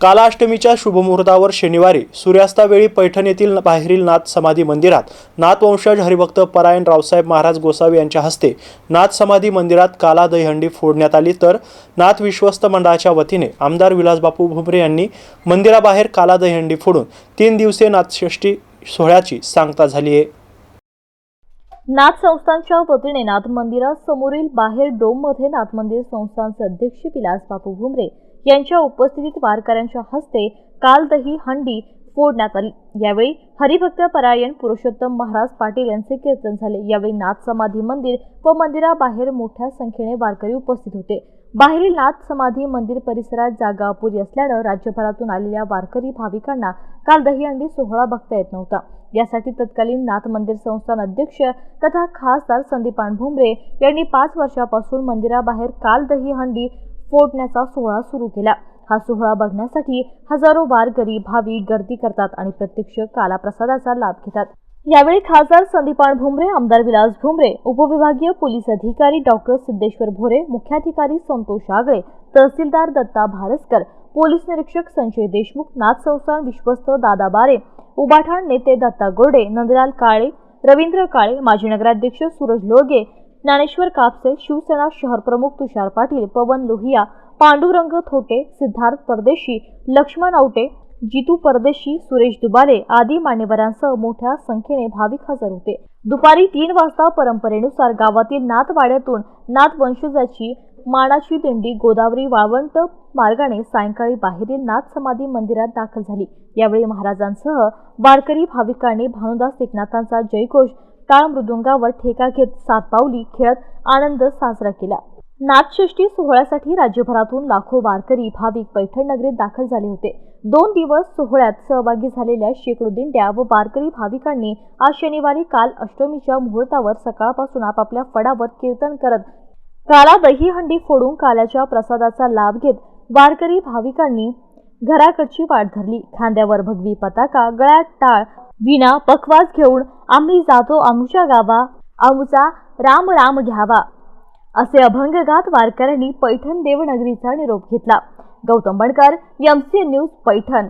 कालाष्टमीच्या शुभमुहूर्तावर शनिवारी सूर्यास्तावेळी पैठण येथील बाहेरील नाथ समाधी मंदिरात नाथवंशज हरिभक्त परायण रावसाहेब महाराज गोसावी यांच्या हस्ते नाथ समाधी मंदिरात काला दहीहंडी फोडण्यात आली. तर नाथ विश्वस्त मंडळाच्या वतीने आमदार विलासबापू भुमरे यांनी मंदिराबाहेर काला दहीहंडी फोडून तीन दिवसीय नाथषष्ठी सोहळ्याची सांगता झाली आहे. नाथ संस्थानच्या वतीने नाथ मंदिरासमोरील बाहेर डोममध्ये नाथ मंदिर संस्थानचे अध्यक्ष विलासबापू भुमरे यांच्या उपस्थितीत वारकऱ्यांच्या हस्ते काल दही हंडी फोडण्यात आली. यावेळी हरिभक्त परायण पुरुषोत्तम महाराज पाटील यांचे कीर्तन झाले. यावेळी नाथ समाधी मंदिर व मंदिराबाहेर मोठ्या संख्येने वारकरी उपस्थित होते. बाहेरील नाथ समाधी मंदिर परिसरात जागा अपुरी असल्यानं राज्यभरातून आलेल्या वारकरी भाविकांना काल दहीहंडी सोहळा बघता येत नव्हता. यासाठी तत्कालीन नाथ मंदिर संस्थान अध्यक्ष तथा खासदार संदीपान भुमरे यांनी पाच वर्षापासून मंदिराबाहेर काल दहीहंडी फोडण्याचा सोहळा सुरू केला. हा सोहळा बघण्यासाठी हजारो वारकरी भाविक गर्दी करतात आणि प्रत्यक्ष कालाप्रसादाचा लाभ घेतात. यावेळी खासदार संदीपान भुमरे आमदार विलास भुमरे उपविभागीय पोलीस अधिकारी डॉक्टर सिद्धेश्वर भोरे मुख्याधिकारी संतोष आगळे तहसीलदार दत्ता भारसकर पोलीस निरीक्षक संजय देशमुख नाथ संस्थान विश्वस्त दादा बारे उबाठाण नेते दत्ता गोर्डे नंदलाल काळे रवींद्र काळे माजी नगराध्यक्ष सूरज लोळगे ज्ञानेश्वर कापसे शिवसेना शहर प्रमुख तुषार पाटील पवन लोहिया पांडुरंग थोटे सिद्धार्थ परदेशी लक्ष्मण आवटे जितू परदेशी सुरेश दुबाले आदी मान्यवरांसह मोठ्या संख्येने भाविक हजर होते. दुपारी तीन वाजता परंपरेनुसार गावातील नाथवाड्यातून नाथ वंशजाची मानाची दिंडी गोदावरी वाळवंट मार्गाने सायंकाळी बाहेरील नाथ समाधी मंदिरात दाखल झाली. यावेळी महाराजांसह वारकरी भाविकांनी भानुदास एकनाथांचा जयघोष टाळ मृदुंगावर ठेका घेत सात पावली खेळत आनंद साजरा केला. नाथषष्ठी सोहळ्यासाठी राज्यभरातून लाखो वारकरी भाविक पैठण नगरीत दाखल झाले होते. दोन दिवस सोहळ्यात सहभागी झालेल्या शेकडो दिंड्या व वारकरी भाविकांनी आज शनिवारी काल अष्टमीच्या मुहूर्तावर सकाळपासून आपापल्या फडावर कीर्तन करत काला दहीहंडी फोडून काल्याच्या प्रसादाचा लाभ घेत वारकरी भाविकांनी घराकडची वाट धरली. खांद्यावर भगवी पताका गळ्यात टाळ विना पखवाज घेऊन आम्ही जातो आमच्या गावा आमचा राम राम घ्यावा. असे अभंग गात वारकऱ्यांनी पैठण देवनगरीचा निरोप घेतला. Gautam Bankar MC news Paithan.